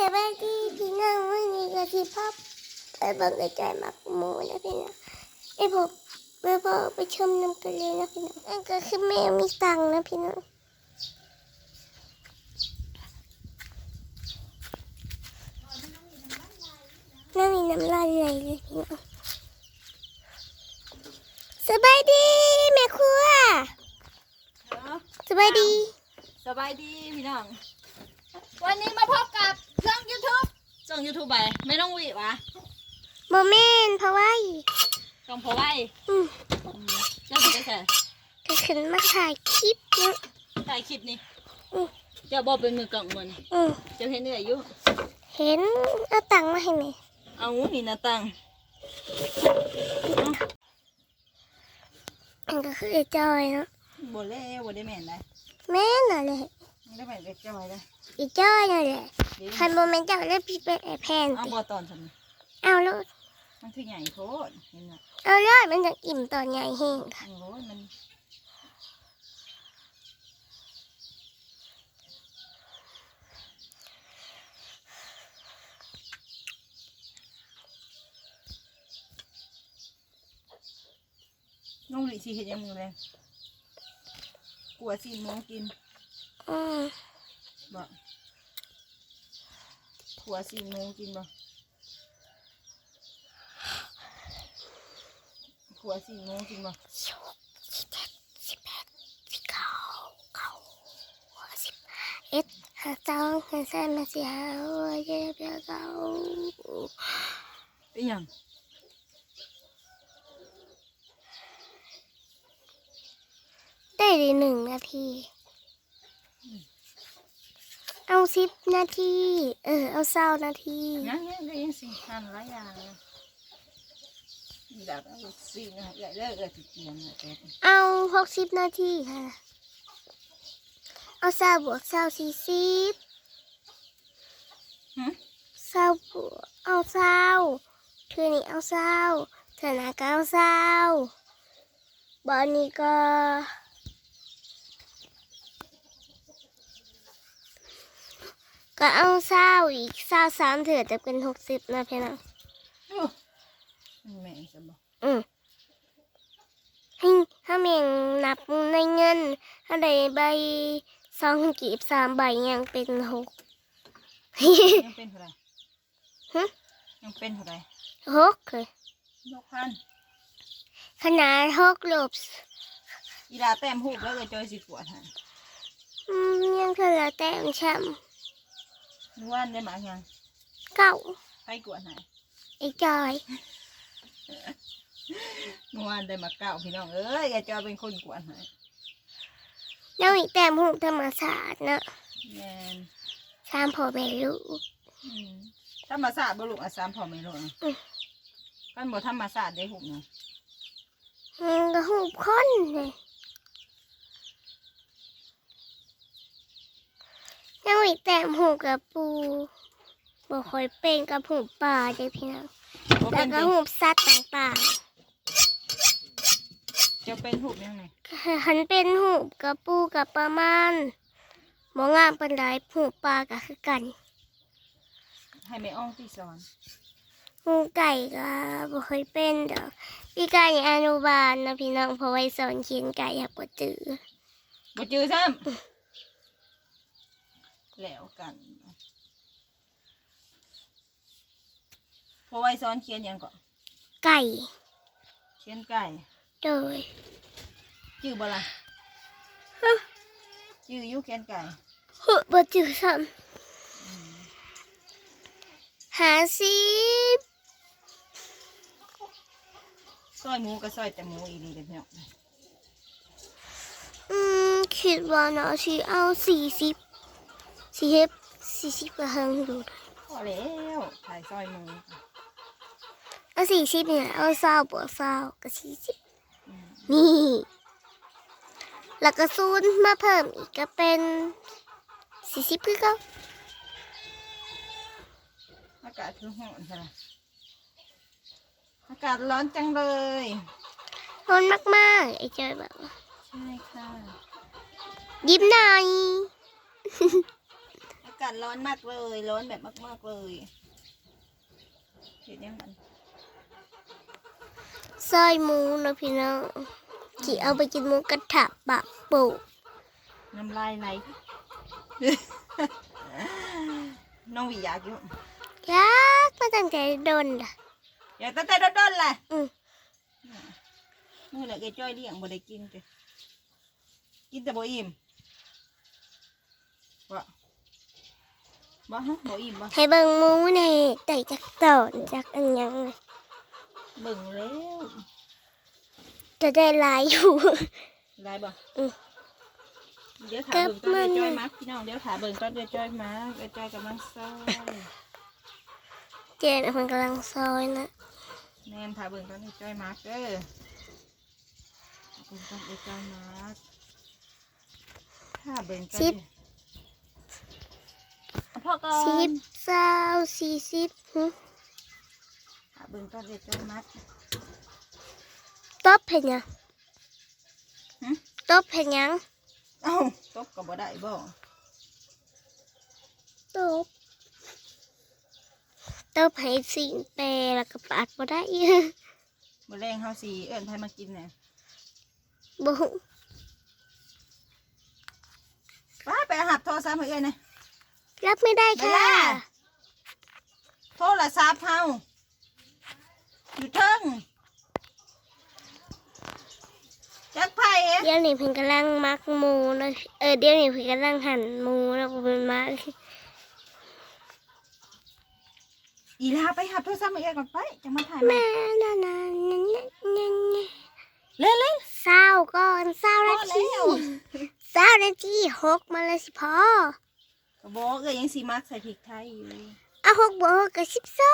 สวัสดีพี่น้องวันนี้ก็ที่พับไปเบิ่งไอ้ใจหมักหมูนะพี่น้องไอ้พวกไปบอกไปชมน้ำกันเลยนะพี่น้องนั่นก็คือแม่มีตังค์นะพี่น้องน่ามีน้ำลายไหลเลยพี่น้องสบายดีแม่ครัวสบายดี สบายดีพี่น้อง วันนี้มาพบกับ ช่อง YouTube ช่อง YouTube ไปไม่ต้องหวีวะโมเมนเพราะว่าช่องพอไว้อืมเจ้าสิได้แค่ก็ขึ้นมาถ่ายคลิปเนาะถ่ายคลิปนี่อืมเจ้าบอกเป็นมือกล่องมันอืมเจ้าเห็นได้อายุเห็นเอาตังค์มาให้แม่เอานี่หนาตังอันก็คือไอ้จอยเนาะบ่เล่บ่ได้แม่นได้แม่น่ะแหละไม่ได้แม่นเด็กจ้อยได้ไอ้จอยน่ะแหละเดี๋ยว คันโมเมนต์เจ้าเล่นพี่เป็นไอ้แพนเอาติบ่ตอนฉันเอาเลยมันคือใหญ่โพดเห็นไหมเอาเลยมันจะอิ่มตอนใหญ่แห้งค่ะ โอ้ยมันน้องหลีสิเห็นยังมือเลยกลัวสิโมงกินอืมบ่ ขัวสี่โมงกินบ่ขัวสี่โมงกินบ่สิบสิบเจ็ดสิบแปดสิบเก้าเก้าสิบเอ็ดห้าสองห้าสามห้าสี่ห้าหกเจ็ดแปดเก้าเป็นหยังได้เลยหนึ่งนาที เอาสิบนาที เออ เอาเศร้านาทียังยังก็ยังสิหันหลายอย่างนะมีดาบเอาสี่นะใหญ่เลิกเออติเตียงนะเป็ดเอาหกสิบนาทีค่ะ เอาเศร้าบวกเศร้าสี่สิบหึเศร้าบวกเอาเศร้าเธอนี่เอาเศร้าเธอนาก็เอาเศร้าบอนนี้ก็ ก็เอาเศร้าอีกเศร้าสามเถือจะเป็นหกสิบนะพี่น้องโอ้มันแม่งจะบ่อืมให้ถ้าเมียงนับในเงินถ้าได้ใบสองกีบสามใบยังเป็นหกยังเป็นเท่าไหรฮะยังเป็นเท่าไหรหกเลยยกพันขนาดหกลบอีดาแต้มหูกแล้วก็จอยสิกวดฮะอืมยังเธอละแต้มช้ นึกว่าได้หมายังำเก้าไปกวดให้ไอ้จอยเมื่อวานได้มาเก้าพี่น้องเอ้ยไอ้จอยเป็นคนกวนให้น้องอีกแต้มหูธรรมศาสตร์เนอะแม่นสามพ่อแม่ลูกอืมธรรมศาสตร์บ่ลูกอะสามพ่อไม่ลูกนะอืม กันบ่ธรรมศาสตร์ได้หุบนะอืมก็หูคนเลย น้องอีกแต้มหูกับปูบอกคอยเป็นกับหูป่าเด้พี่น้องบ่แล้เป็วนก็ติหูสัตว์ต่างจะเป็นหุบยังไงๆหันเป็นหูกับปูกับปลามันหมองามเป็นไรหูปลาก็คือกันให้แม่อ้องที่สอนหูไก่ก็บ่เคยเป็นดอกพี่ไก่อนุบาลนะพี่น้องเพราะไว้สอนเขียนไก่อยากกว่าจือ บ่จือซ้ำ แล้วกันพอไว้สอนเขียนหยังก่อนไก่เขียนไก่โดยจือบ่ล่ะจืออยู่เขียนไก่หูบ่จือซ้ำหาสิบซอยหมูก็ซอยแต่หมูอีดีเด้อพี่น้องอืมคิดว่าเนาะสิเอาสี่สิบ สี่สิบสี่สิบก็เฮิงดูพอแล้วถ่ายซอยหมูเอาสี่สิบเนี่ยเอาเศร้าบวกเศร้าก็สี่สิบอืมนี่ แล้วก็ศูนย์มาเพิ่มอีกก็เป็นสี่สิบคือเก็อากาศคือร้อนใช่ไหมอากาศร้อนจังเลยร้อนมากๆไอ้เจอยบอกว่าใช่ค่ะ ยิ้มหน่อยอา กากาศร้อนมากเลย ร้อนแบบมากๆเลยเห็นยังมันซอยหมูเนาะพี่น้องที่เอาไปกินหมูกระทะปะปูน้ำลายไหลน้องหวีอยากอยู่ยากมาตั้งแต่โดนล่ะอยากตั้งแต่ด้นๆแหละอืมมื่อไหร่แกจ้อยเลี้ยงบ่ได้กินจ้ะกินแต่บ่อิ่มบ่ บ่ฮะบ่อิ่มบ่ให้เบิ่งหมูในแต่จากตอนจากอันหยังเลยเบิ่งแล้วจะได้หลายอยู่ ได้บ่อืมเดี๋ยวกลัถาบเบิ่งตอนเดี๋ยวจ้อยมามาพี่น้องเดี๋ยวถาเบิ่งตอนเดี๋ยวจ้อยมาเดี๋ยวจ้อยกำลังซอยเจนมันกำลังซอยนะแม่นถาเบิ่งตอนเดี๋ยวจ้อยมาเด้อเบิ่งตอนเดี๋ยวจ้อยมาถ้าเบิ่งตอนเดี๋ยวเอา พ่อก่อนสิบเศร้าสี่สิบหึถาเบิ่งตอนเดี๋ยวจ้อยมาตบเห็นยังหึตบเห็นยังเอ้าตบก็บ่ได้บ่ตบตบให้สิ่งแปรแล้วก็ปาดบ่ได้มื้อแรงเฮาสิเอิ้นไผมากินแหน่บ่ฮู้ไปไปหับโทรศัพท์ให้เอ้ยหนะ รับไม่ได้เวค่ะลาโทรศัพท์เฮาอยู่เทิงจักไผเอ๊ะเดี๋ยวนี้เพิ่นกำลังมักหมูนะเออเดี๋ยวนี้เพิ่นกำลังหั่นหมูแล้วเพิ่นมาอีลาไปหับโทรศัพท์ให้เอ้ยก่อนไปจะมาถ่ายแม่มาน่ะน่ะนั่นนั่นนั่นเล่นเล่นเศร้าก่อนเศร้าพอนาแล้ทีวเศร้านาทีหกมาเลยสิพ่อก็ บอกเอ้ยยังสิมักใส่พริกไทยอยู่เอาหกบวกกับสิบสอ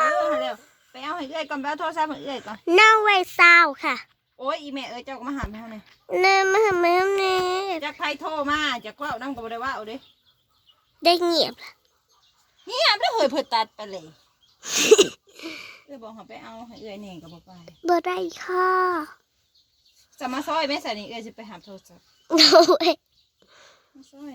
เองอเร็วไปเอาให้เอ้ยก่อนไปเอาโทรศัพท์ให้เอ้ยก่อนน้าไว้เศร้าค่ะโอ้ยอีแม่เอ้ยเจ้าก็มาหับให้เฮาหน่อยเนิ่มมาทำไมทำเนี่ยจักไผโทรมาจักเว้านำก็บ่ได้ว่าเอาเด้ได้เงียบล่ะเงียบแล้วเฮ้ยเพิ่นตัดไปเลยเอ้ยบอกเขาไปเอาให้เอ้ยเน่งกับบ่ไปบ่ได้ค่ะจะมาซอยแม่ใส่นี่เอ้ยจะไปหาโทรศัพท์โอ้ยมาซอย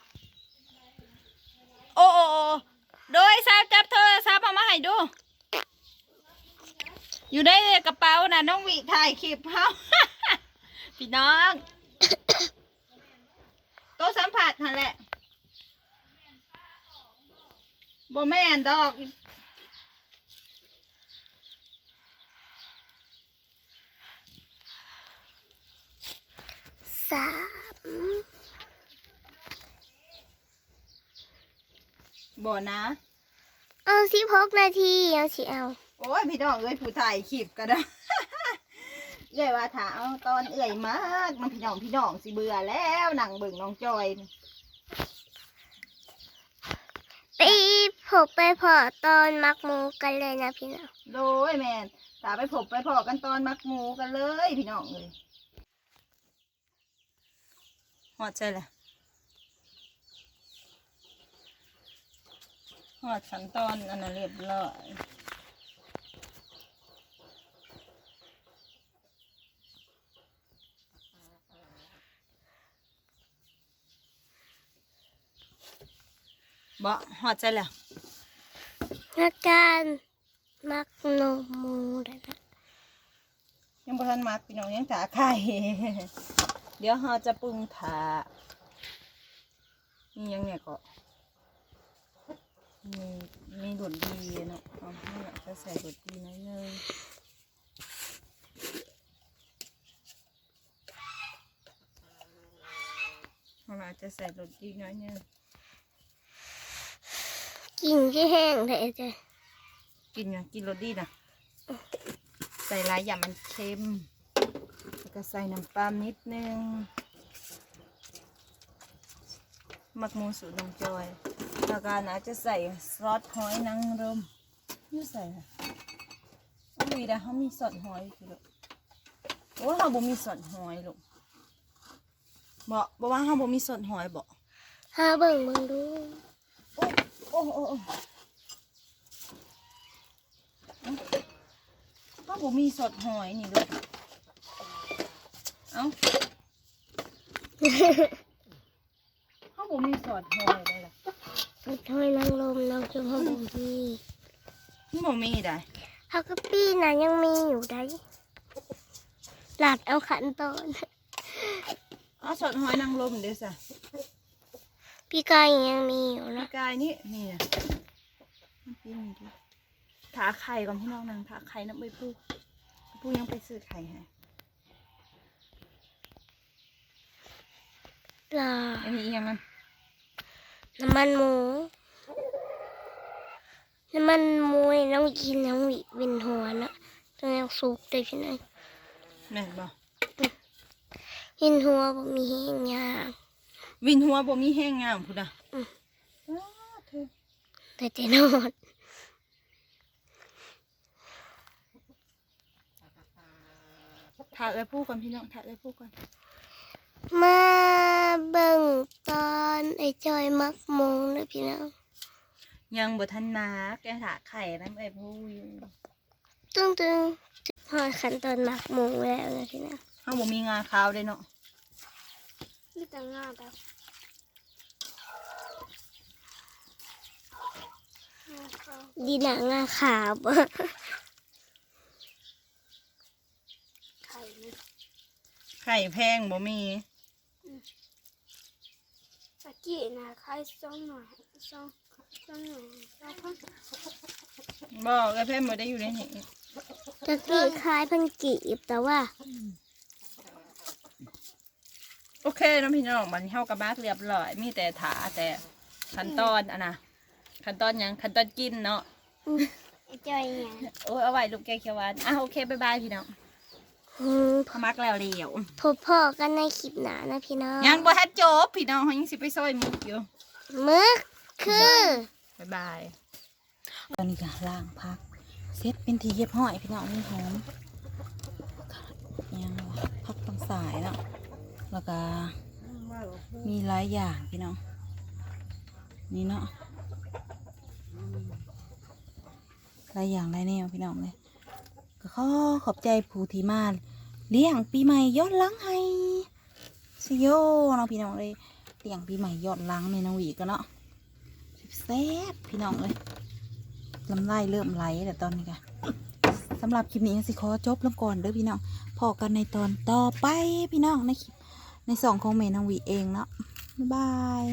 อยู่ในกระเป๋าน่ะน้องวิถ่ายคลิปเฮาพี่น้อง โต๊ะสัมผัสนั่นแหละบ่แม่นดอกสามบ่นะ เอาสิบหกนาที เอาสิเอา โอ้ยพี่น้องเอ้ยผู้ถ่ายคลิปก็ได้เอ้ยว่าถ้าเอาตอนเอื่อยมากมันพี่น้องพี่น้องสิเบื่อแล้วหนังเบิ่งน้องจอยนี่ไปพบไปพอตอนมักหมูกันเลยนะพี่น้องโดยแม่นถ้าไปพบไปพอกันตอนมักหมูกันเลยพี่น้องเลยหอดใช่ละหอดขั้นตอนอันนั้นเรียบร้อย บ่หอดใช่แล้วนักการมักนมหมูเลยนะยังบ่ทันมักพี่น้องยังถาไข่เดี๋ยวเราจะปรุงถานี่ยังเนี่ยก็มีมีรสดีเนาะเอาให้อยากจะใส่รสดีหน้อยนึงเราอาจจะใส่รสดีหน้อยนึง กินที่แห้งเลยจ้ะกินยังกินรสดีนะใส่หลายอย่างมันเค็มแล้วก็ใส่น้ำปลานิดนึงมักหมูสูตรน้องจอยแล้วก็น่าจะใส่ซอสหอยนางรมนี่ใส่ค่ะวีดาเขามีสอนหอยอยู่ลูกโอ้เขาบ่มีสอนหอยลูกบอกบอกว่าเขาบ่มีสอนหอยบอกหาเบิ่งเบิ่งดู โอ้โอ้โอ้เขาบ่มีสอนหอยนี่ลูกเอ้าเขาบ่มีสอนหอยเลยล่ะมันถอยนางลมนางชมพูบ่มีมันบ่มีได้เฮาก็ปีนะยังมีอยู่ได้หลัดเอาขันตอนเอาสอนหอยนางรมเด้อซะ พี่กายยังมีอยู่ร่านะงกายนี่นี่นะมันเป็นอย่างนี้ถาไข่ก่อนพี่น้องนางถาไข่น้ำใบพูพูยังไปซื้อไข่ให้ปลาอันนี้อีหยังมันน้ำมันหมู น้ำมันหมูนี่น้องกินน้องวิเวินหัวนะตัวนี้สุกได้พี่น้อยแม่นบ่วินหัวบ่มีแห้งยาก วินหัวบ่มีแห้งงามพุ่นน่ะอืมอ้าเธอแต่แต่นอนถาเอ้ยพูก่อนพี่น้องถาเอ้ยพูก่อน มาเบิ่งตอนไอ้จอยมักมงนะพี่น้อง ยังบ่ทันนาแกถาไข่น้ำเอ้ยพูอยู่ตึ้งตึ้งหอดขันตอนมักมงแล้วนะพี่น้องเฮาบ่มีงาขาวเลยเนาะมีแต่งาแบ ดีหนังาขาวบ่ไข่นี่ไข่แพงบ่มีตะกี้นะไข่สองหน่อยสองสองหน่อยแล้วก็บ่เอ้ยแพงบ่ได้อยู่ในนี้ตะกี้คล้ายเพันกีบแต่ว่า โอเคเนาะพี่น้องมันเฮากับบ้านเรียบร้อย มีแต่ถาแต่ขั้นตอนอะนะ ขั้นตอนหยังขั้นตอนกินเนาะไอ้จอยเนี่ยโอ้ยเอาไว้ลูกแกงเขียวหวานอะโอเคบายบายพี่น้องอืมพมักแล้วเรียวพบพ่อกันในคลิปหน้านะพี่น้องยังบ่ทันจบพี่น้องเขายังสิไปซอยหมุกอยู่มึกคือบายบายตอนนี้ก็ล้างพักเซ็ตเป็นทีเย็บห้อยพี่น้องนี่หอมยังวะพักต้องสายเนาะแล้วก็มีหลายอย่างพี่น้องนี่เนาะ หลายอย่างหลายแนวพี่น้องเลยก็ขอขอบใจผู้ที่มาเลี้ยงปีใหม่ยอนหลังให้สโยเนาะพี่น้องเลยเลี้ยงปีใหม่ยอนหลังเมนูอีกก็เนาะแซ่บพี่น้องเลยลำไส้เริ่มไหลแต่ตอนนี้ก็สำหรับคลิปนี้สิขอจบลงก่อนเด้อพี่น้องพอกันในตอนต่อไปพี่น้องในคลิปในสองของเมนูวีเองเนาะบ๊ายบาย